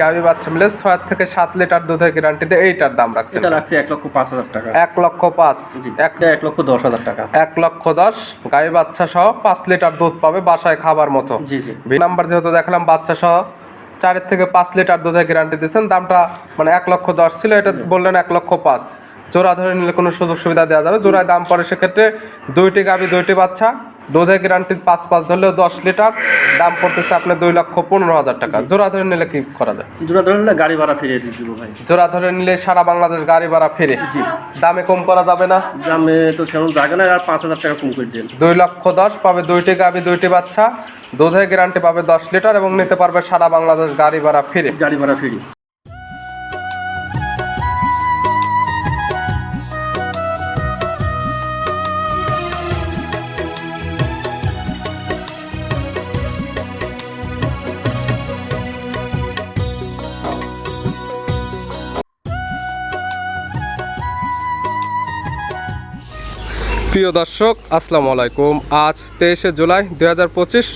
গাভী বাচ্চা মিলে ছয় থেকে সাত লিটার দুধের গ্যারান্টিতে এইটার দাম রাখছেন। এটা রাখছি এক লক্ষ পাঁচ হাজার টাকা। এক লক্ষ পাঁচ। এক লক্ষ দশ হাজার টাকা। এক লক্ষ দশ। গাভী বাচ্চা সহ পাঁচ লিটার দুধ পাবে বাসায় খাবার মতো। জি জি। নাম্বার যেহেতু দেখালাম বাচ্চা সহ চারের থেকে পাঁচ লিটার দুধের গ্যারান্টি দিচ্ছেন দামটা মানে এক লক্ষ দশ ছিল এটা বললেন এক লক্ষ পাঁচ। জোড়া ধরে নিলে কোনো সুযোগ সুবিধা দেওয়া যাবে। জোড়ায় দাম পড়ে সেক্ষেত্রে দুইটি গাভী দুইটি বাচ্চা। দুধের গ্যারান্টি পাঁচ পাঁচ ধরলেও দশ লিটার দাম পড়তেছে আপনার দুই লক্ষ পনেরো হাজার টাকা। জোড়া ধরে নিলে কি করা যায়? জোড়া ধরে নিলে গাড়ি ভাড়া ফিরিয়ে দিয়ে ভাই। জোড়া ধরে নিলে সারা বাংলাদেশ গাড়ি ভাড়া ফিরে। দামে কম করা যাবে না। দামে তো সেরকম জায়গা নাই আর পাঁচ হাজার টাকা কম করে দেন দুই লক্ষ দশ পাবে দুইটি গাভী দুইটি বাচ্চা। দুধের গ্যারান্টি পাবে দশ লিটার এবং নিতে পারবে সারা বাংলাদেশ গাড়ি ভাড়া ফিরে। গাড়ি ভাড়া ফ্রি প্রিয় দর্শক, আসসালামু আলাইকুম। আজ তেইশে জুলাই দুই হাজার পঁচিশ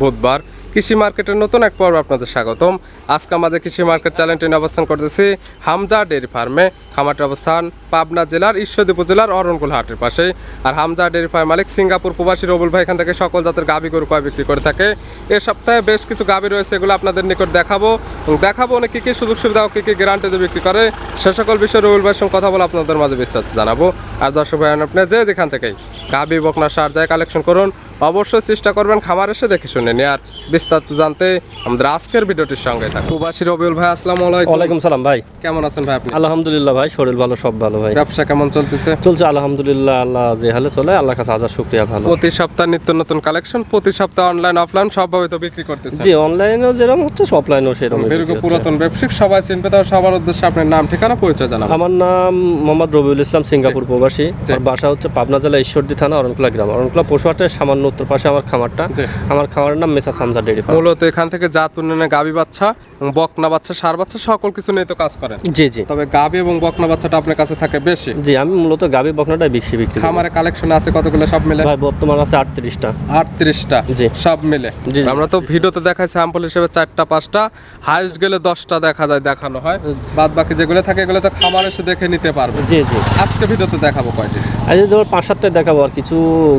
বুধবার কৃষি মার্কেটের নতুন এক পর্ব আপনাদের স্বাগতম। আজকে আমাদের কৃষি মার্কেট চ্যানেলটি অবস্থান করতেছি হামজা ডেয়ারি ফার্মে। খামারটির অবস্থান পাবনা জেলার ঈশ্বরদী উপজেলার অরণকুল হাটের পাশে আর হামজা ডেয়ারি ফার্ম মালিক সিঙ্গাপুর প্রবাসী রবুল ভাই এখান থেকে সকল জাতের গাভী গরু কয় বিক্রি করে থাকে। এ সপ্তাহে বেশ কিছু গাভী রয়েছে, এগুলো আপনাদের নিকট দেখাবো। এবং দেখাবো অনেক কী কী সুযোগ সুবিধা ও কী কী গ্যারান্টিতে বিক্রি করে, সে সকল বিষয়ে রবুল ভাইয়ের সঙ্গে কথা বলে আপনাদের মাঝে বিস্তারিত জানাব। আর দর্শক ভাই আপনি যে যেখান থেকেই গাভী বকনা সার যায় কালেকশন করুন অবশ্যই চেষ্টা করবেন খামার এসে দেখে শুনে নিয়ে। আর বিস্তারিত জানতে আমাদের আজকের ভিডিওটির সঙ্গে থাকুন। প্রবাসী রবিউল ভাই আসসালামু আলাইকুম। ওয়ালাইকুম সালাম ভাই। কেমন আছেন ভাই আপনি? আলহামদুলিল্লাহ ভাই শরীর ভালো সব ভালো ভাই। ব্যবসা কেমন চলতেছে? চলছে আলহামদুলিল্লাহ আল্লাহ যে হালে চলে আল্লাহ কাছে হাজার শুক্রিয়া ভালো। প্রতি সপ্তাহ নিত্য নতুন কালেকশন প্রতি সপ্তাহ অনলাইন অফলাইন সবভাবে তো বিক্রি করতেছে জি অনলাইনেও যেরকম হচ্ছে অফলাইনেও সেরকম দীর্ঘ পুরাতন ব্যবসায়িক সবাই চিনবে তাও সবার উদ্দেশ্যে আপনার নাম ঠিকানা পরিচয় জানাব। আমার নাম মোহাম্মদ রবিউল ইসলাম সিঙ্গাপুর প্রবাসী। আর বাসা হচ্ছে পাবনা জেলা ঈশ্বরদী থানা অরণকুলা গ্রাম। অরণকুলা পশুহাটের সামান্য উত্তর পাশে আমার খামারটা। আমার খামারের নাম মেসা সামজা ডেরি মূলত এখান থেকে জাত উন্নয়নে গাবি বাচ্চা এবং বকনা বাচ্চা সার বাচ্চা সকল কিছু নিয়ে তো কাজ করেন। জি জি। তবে গাবি এবং বকনা বাচ্চাটা আপনার কাছে থাকে বেশি? জি আমি মূলত গাবি বকনাটাই বেশি বিক্রি খামারে কালেকশন আছে কতগুলো সব মিলে? ভাই বর্তমান আছে আটত্রিশটা। আটত্রিশটা জি। সব মিলে। জি। আমরা তো ভিডিওতে দেখাই স্যাম্পল হিসেবে চারটা পাঁচটা। হাইস্ট গেলে দশটা দেখা যায় দেখানো হয়। বাদ বাকি যেগুলো থাকে এগুলো তো খামার এসে দেখে নিতে পারবে। জি জি। আজকে ভিডিওতে দেখাবো কয়টি? আজ ধর পাঁচ সাতটা দেখাবো আর কিছু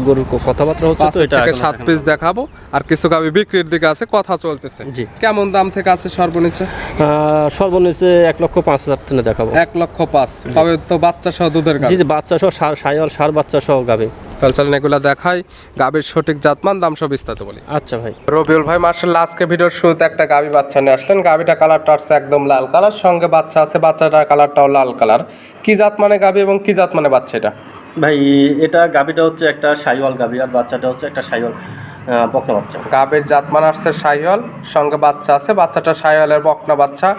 গরুর কথাবার্তা হচ্ছে তো এটা থেকে সাত পিস দেখাবো। আর কিছু গাবি বিক্রির দিকে আছে কথা চলতেছে। জি। কেমন দাম থেকে আছে সর্বনিচে? সর্বনিচে এক লক্ষ পাঁচ হাজার টাকা দেখাবো। এক লক্ষ পাঁচ। তবে তো বাচ্চা সহ দুধের গাবি। জি জি বাচ্চা সহ সার সায়ল সার বাচ্চা সহ গাবে। তাহলে চলেন এগুলো দেখাই। গাবির সঠিক জাতমান দাম সব বিস্তারিত বলি। আচ্ছা ভাই। রবিউল ভাই মার্শাল আজকে ভিডিওর শুরুতে একটা গাবি বাচ্চা নিয়ে আসলেন। গাভীটা কালারটা আসছে একদম লাল কালার সঙ্গে বাচ্চা আছে বাচ্চাটার কালারটাও লাল কালার কি জাত মানে গাবি এবং কি জাত মানে বাচ্চা এটা? ভাই এটা গাভীটা হচ্ছে একটা সাইওয়াল গাবি আর বাচ্চাটা হচ্ছে একটা সাইওয়াল। বকনা বাচ্চা। গাবির জাত মানে আসছে সাইহল সঙ্গে বাচ্চা আছে বাচ্চাটা সাইহলের বকনা বাচ্চা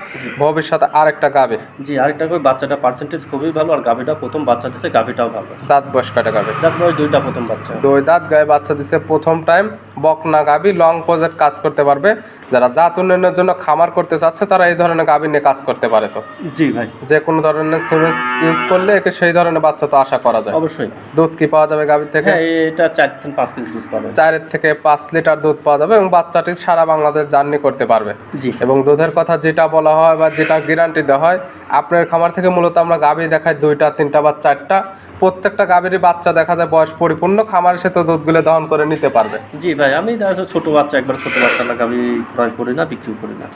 ভবিষ্যতে আরেকটা গাবি জি আরেকটা করে বাচ্চাটা পার্সেন্টেজ খুবই ভালো আর গাবিটা প্রথম বাচ্চা দিচ্ছে গাবিটাও ভালো। দাঁত বয়স কয়টা গাবি তারপর দুইটা প্রথম বাচ্চা। দুই দাঁত গায়ে বাচ্চা দিছে প্রথম টাইম বকনা গাবি লং প্রজেক্ট কাজ করতে পারবে। যারা জাত উন্নয়নের জন্য খামার করতে চাচ্ছে তারা এই ধরনের গাবি নিয়ে কাজ করতে পারে তো। জি ভাই। যে কোনো ধরনের সিরিজ ইউজ করলে একে সেই ধরনের বাচ্চা তো আশা করা যায়। অবশ্যই। দুধ কি পাওয়া যাবে গাভীর থেকে? হ্যাঁ এটা চার থেকে পাঁচ কেজি দুধ পাবে। চারের থেকে পাঁচ লিটার দুধ পাওয়া যাবে এবং বাচ্চাটি সারা বাংলাদেশ জার্নি করতে পারবে। জি। এবং দুধের কথা যেটা বলা হয় বা যেটা গ্যারান্টি দেওয়া হয় আপনার খামার থেকে মূলত আমরা গাভী দেখাই দুইটা তিনটা বা চারটা। প্রত্যেকটা গাভীরই বাচ্চা দেখা যায় বয়স পরিপূর্ণ খামার সে তো দুধগুলো দহন করে নিতে পারবে। জি ভাই আমি ছোট বাচ্চা একবার ছোট বাচ্চা না গাবি ক্রয় করি না বিক্রিও করি না।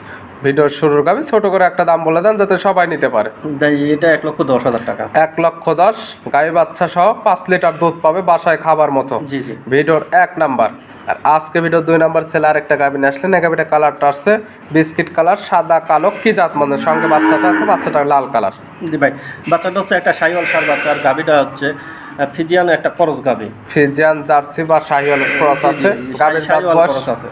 ভিডিওর শুরুর গাভী ছোট করে একটা দাম বলে দেন যাতে সবাই নিতে পারে। এটা এক লক্ষ দশ হাজার টাকা। এক লক্ষ দশ গাভী বাচ্চা সহ পাঁচ লিটার দুধ পাবে বাসায় খাবার মতো। জি জি। ভিডিওর এক নাম্বার। আর আজকে ভিডিও দুই নাম্বার ছেলে আরেকটা গাভী নিয়ে আসলেন। এই গাভীটা কালারটা আসছে বিস্কিট কালার সাদা কালো কি জাত মানে? সঙ্গে বাচ্চাটা আছে বাচ্চাটা লাল কালার জি ভাই বাচ্চাটা হচ্ছে একটা সাইওয়াল সার বাচ্চা আর গাভিটা হচ্ছে ফিজিয়ান একটা করস গাবি। ফিজিয়ান জার্সি বা সাইওয়াল ক্রস আছে। গাভীর বয়স আছে।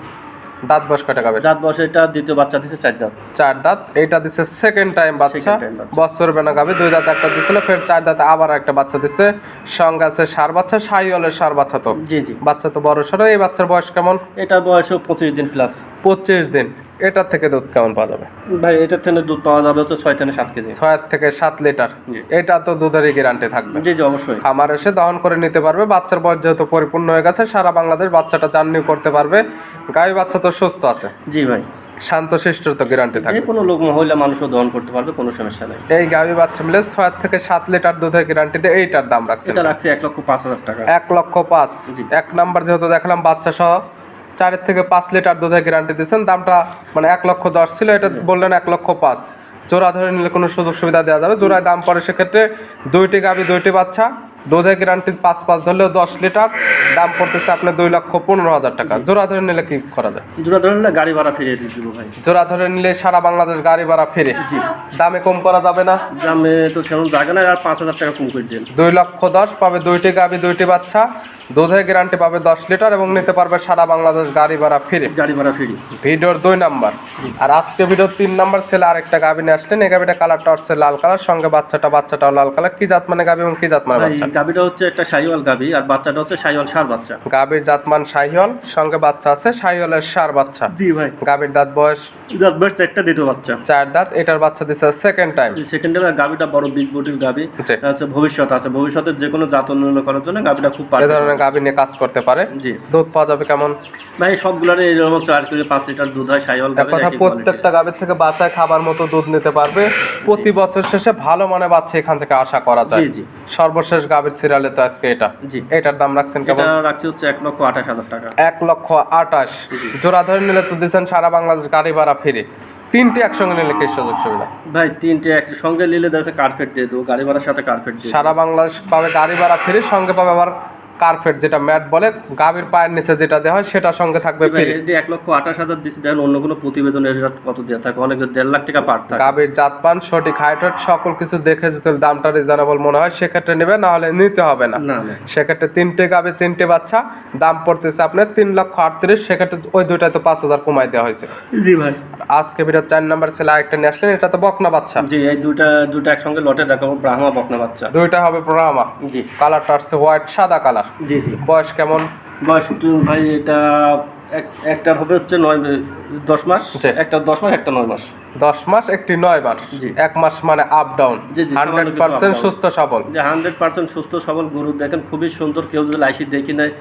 দাঁত বয়স কয়টা গাভীর দাঁত বয়স এটা দ্বিতীয় বাচ্চা দিছে চার দাঁত। চার দাঁত এটা দিছে সেকেন্ড টাইম বাচ্চা। বছর বেনা গাবে দুই দাঁত একটা দিছিল ফের চার দাঁত আবার একটা বাচ্চা দিছে। সঙ্গে আছে সার বাচ্চা শাহিওয়ালের সার বাচ্চা তো। জি জি। বাচ্চা তো বড় সরো এই বাচ্চার বয়স কেমন? এটা বয়স পঁচিশ দিন প্লাস পঁচিশ দিন। এটার থেকে দুধ কেমন পাওয়া যাবে? ভাই এটার থেকে দুধ পাওয়া যাবে হচ্ছে ছয় থেকে সাত কেজি। ছয় থেকে সাত লিটার। এটা তো দুধেরই গ্যারান্টি থাকবে। জি জি অবশ্যই। খামার এসে দহন করে নিতে পারবে। বাচ্চার বয়স যেহেতু পরিপূর্ণ হয়ে গেছে সারা বাংলাদেশ বাচ্চাটা জার্নি করতে পারবে। গাই বাচ্চা তো সুস্থ আছে। জি ভাই। শান্ত শান্তশিষ্ট তো গ্যারান্টি থাকবে। কোনো লোক মহিলা মানুষও দহন করতে পারবে কোনো সমস্যা নেই। এই গাভী বাচ্চা মিলে ছয় থেকে সাত লিটার দুধের গ্যারান্টি দিয়ে এইটার দাম রাখছে এটা রাখছে এক লক্ষ পাঁচ হাজার টাকা। এক লক্ষ পাঁচ। জি। এক নাম্বার যেহেতু দেখলাম বাচ্চা সহ চারের থেকে পাঁচ লিটার দুধের গ্যারান্টি দিয়েছেন। দামটা মানে এক লক্ষ দশ ছিল, এটা বললেন এক লক্ষ পাঁচ। জোড়া ধরে নিলে কোনো সুযোগ সুবিধা দেওয়া যাবে জোড়ায় দাম পড়ে সেক্ষেত্রে দুইটি গাভী দুইটি বাচ্চা। দুধের গ্যারান্টি পাঁচ পাঁচ ধরলেও দশ লিটার দাম পড়তেছে আপনার দুই লক্ষ পনেরো হাজার টাকা। জোড়া ধরে নিলে কি করা যায়? জোড়া ধরে নিলে গাড়ি ভাড়া দিয়ে দিব ভাই। জোড়া ধরে নিলে সারা বাংলাদেশ গাড়ি ভাড়া ফিরে। দামে কম করা যাবে না? দামে তো সেরকম জায়গা না আর পাঁচ হাজার টাকা কম করে দেন দুই লক্ষ দশ পাবে দুইটি গাভী দুইটি বাচ্চা। দুধের গ্যারান্টি পাবে দশ লিটার এবং নিতে পারবে সারা বাংলাদেশ গাড়ি ভাড়া ফিরে। গাড়ি ভাড়া ফিরে। ভিডিওর দুই নাম্বার। আর আজকে ভিডিওর তিন নাম্বার ছেলে আরেকটা গাভী নিয়ে আসলেন। এই গাভীটা কালারটা হচ্ছে লাল কালার সঙ্গে বাচ্চাটা বাচ্চাটাও লাল কালার কি জাত মানে গাবি এবং কি জাত মানে বাচ্চা গাবিটা হচ্ছে একটা সাইওয়াল গাবি আর বাচ্চাটা হচ্ছে সাইওয়াল সার বাচ্চা। গাভীর জাতমান শাহিওয়াল সঙ্গে বাচ্চা আছে শাহিওয়ালের সার বাচ্চা। জি ভাই। গাভীর দাঁত বয়স? জাস্ট বেস্ট একটা দ্বিতীয় বাচ্চা। চার দাঁত এটার বাচ্চা দিচ্ছে সেকেন্ড টাইম সেকেন্ড টাইমে গাবিটা বড় বিগ বডির গাবি হচ্ছে ভবিষ্যৎ আছে। ভবিষ্যতের যে কোনো জাত উন্নয়ন করার জন্য গাবিটা খুব পারফেক্ট। ধরনের গাভী নিয়ে কাজ করতে পারে। জি। দুধ পাওয়া যাবে কেমন? ভাই সবগুলোর এরকম চার থেকে পাঁচ লিটার দুধ হয় সাইওয়াল এক কথা প্রত্যেকটা গাভীর থেকে বাচ্চায় খাবার মতো দুধ নিতে পারবে। প্রতি বছর শেষে ভালো মানে বাচ্চা এখান থেকে আশা করা যায়। জি জি। সর্বশেষ গাভীর সিরিয়ালে তো আজকে এটা। জি। এটার দাম রাখছেন এটা রাখছি হচ্ছে এক লক্ষ আঠাশ হাজার টাকা। এক লক্ষ আটাশ জি। জোড়া ধরে নিলে তো দিচ্ছেন সারা বাংলাদেশ গাড়ি ভাড়া ফিরে। তিনটে একসঙ্গে নিলে কি সুযোগ সুবিধা? ভাই তিনটে এক সঙ্গে নিলে দেখা কার্পেট দিয়ে দেবো? গাড়ি ভাড়ার সাথে কার্পেট দিয়ে সারা বাংলাদেশ পাবে গাড়ি ভাড়া ফিরে সঙ্গে পাবে আবার কার্পেট যেটা ম্যাট বলে গাভীর পায়ের নিচে যেটা দেওয়া হয় সেটা সঙ্গে থাকবে এক লক্ষ আঠাশ হাজার দিচ্ছি দেখেন অন্য কোনো প্রতিবেদনের কত দেওয়া থাকে অনেক দেড় লাখ টাকা পার থাকে। গাভীর জাতপান সঠিক হাইট সকল কিছু দেখে যদি দামটা রিজনেবল মনে হয় সেক্ষেত্রে নেবে না হলে নিতে হবে না। সেক্ষেত্রে তিনটে গাবে তিনটে বাচ্চা দাম পড়তেছে আপনার তিন লক্ষ আটত্রিশ সেক্ষেত্রে ওই দুইটায় তো পাঁচ হাজার কমাই দেওয়া হয়েছে। জি ভাই। আজকে বিরাট চার নাম্বার ছেলে আরেকটা নিয়ে আসলেন এটা তো বকনা বাচ্চা। জি এই দুইটা দুইটা একসঙ্গে লটে দেখাবো ব্রাহ্মা বকনা বাচ্চা। দুইটা হবে ব্রাহ্মা। জি। কালারটা আসছে হোয়াইট সাদা কালার জি জি। বয়স কেমন? বয়স ভাই এটা একটা হবে হচ্ছে নয় দশ মাস? একটা দশ মাস একটা নয় মাস। দশ মাস একটি নয় মাস। জি। এক মাস মানে আপ ডাউন হান্ড্রেড পার্সেন্ট সুস্থ সবল। যে হান্ড্রেড পার্সেন্ট সুস্থ সবল গরু দেখেন খুবই সুন্দর। কেউ যদি লাইসি দেখি নেয়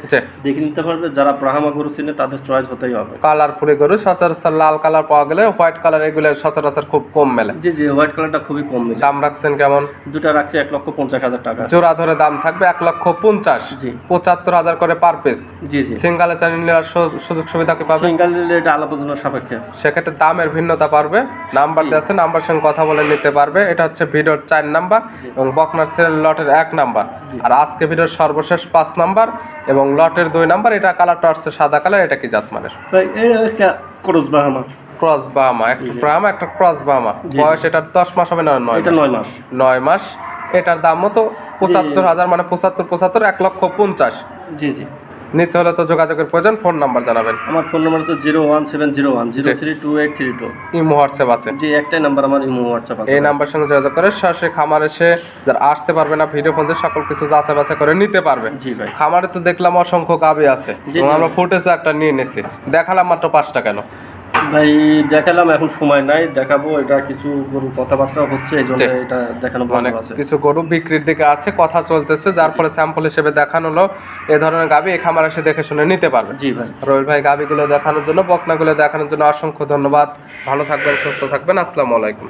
দেখে নিতে পারবে। যারা ব্রাহ্মা গরু চিনে তাদের চয়েস হতেই হবে। কালার ফুলে গরু সচরাচর লাল কালার পাওয়া গেলে হোয়াইট কালার এগুলো সচরাচর খুব কম মেলে। জি জি হোয়াইট কালারটা খুবই কম মিলে। দাম রাখছেন কেমন? দুটা রাখছি এক লক্ষ পঞ্চাশ হাজার টাকা। জোড়া ধরে দাম থাকবে এক লক্ষ পঞ্চাশ। জি। পঁচাত্তর হাজার করে পার পিস জি জি। সিঙ্গালে চ্যানেল নেওয়ার সুযোগ সুবিধা কি পাবে সিঙ্গেল এটা সাপেক্ষে। সেক্ষেত্রে দামের ভিন্নতা পারবে নাম্বার আছে নাম্বার সঙ্গে কথা বলে নিতে পারবে। এটা হচ্ছে ভিডিওর চার নাম্বার এবং বকনার সেল লটের এক নাম্বার। আর আজকে ভিডিওর সর্বশেষ পাঁচ নাম্বার এবং লটের দুই নাম্বার এটা কালারটা হচ্ছে সাদা কালার এটা কি জাতমানের? একটা করস বামা একটা। ব্রাহ্মা একটা ক্রস বামা বয়স এটার দশ মাস হবে নয় নয় মাস। নয় মাস। এটার দাম মতো পঁচাত্তর হাজার মানে পঁচাত্তর পঁচাত্তর এক লক্ষ পঞ্চাশ। জি জি। নিতে হলে তো যোগাযোগের প্রয়োজন ফোন নাম্বার জানাবেন। আমার ফোন নাম্বার তো zero one seven zero one zero three two eight three two. Imo WhatsApp আছে। জি একটাই নাম্বার আমার ইমো হোয়াটসঅ্যাপ আছে। এই নাম্বার সঙ্গে যোগাযোগ করে সরাসরি খামার এসে যারা আসতে পারবে না ভিডিও ফোন সকল কিছু যাচাই বাছাই করে নিতে পারবে। জি ভাই। খামারে তো দেখলাম অসংখ্য গাবি আছে। আমরা ফুটেজ একটা নিয়ে নিয়েছি দেখালাম মাত্র পাঁচটা কেন? ভাই দেখালাম এখন সময় নাই দেখাবো এটা কিছু গরু কথাবার্তা হচ্ছে এই জন্য এটা দেখানো ভালো আছে। কিছু গরু বিক্রির দিকে আছে কথা চলতেছে যার ফলে স্যাম্পল হিসেবে দেখানো হলো এ ধরনের গাবি এই খামার এসে দেখে শুনে নিতে পারবে। জি ভাই। রোহিল ভাই গাবিগুলো দেখানোর জন্য বকনাগুলো দেখানোর জন্য অসংখ্য ধন্যবাদ। ভালো থাকবেন সুস্থ থাকবেন আসসালামু আলাইকুম।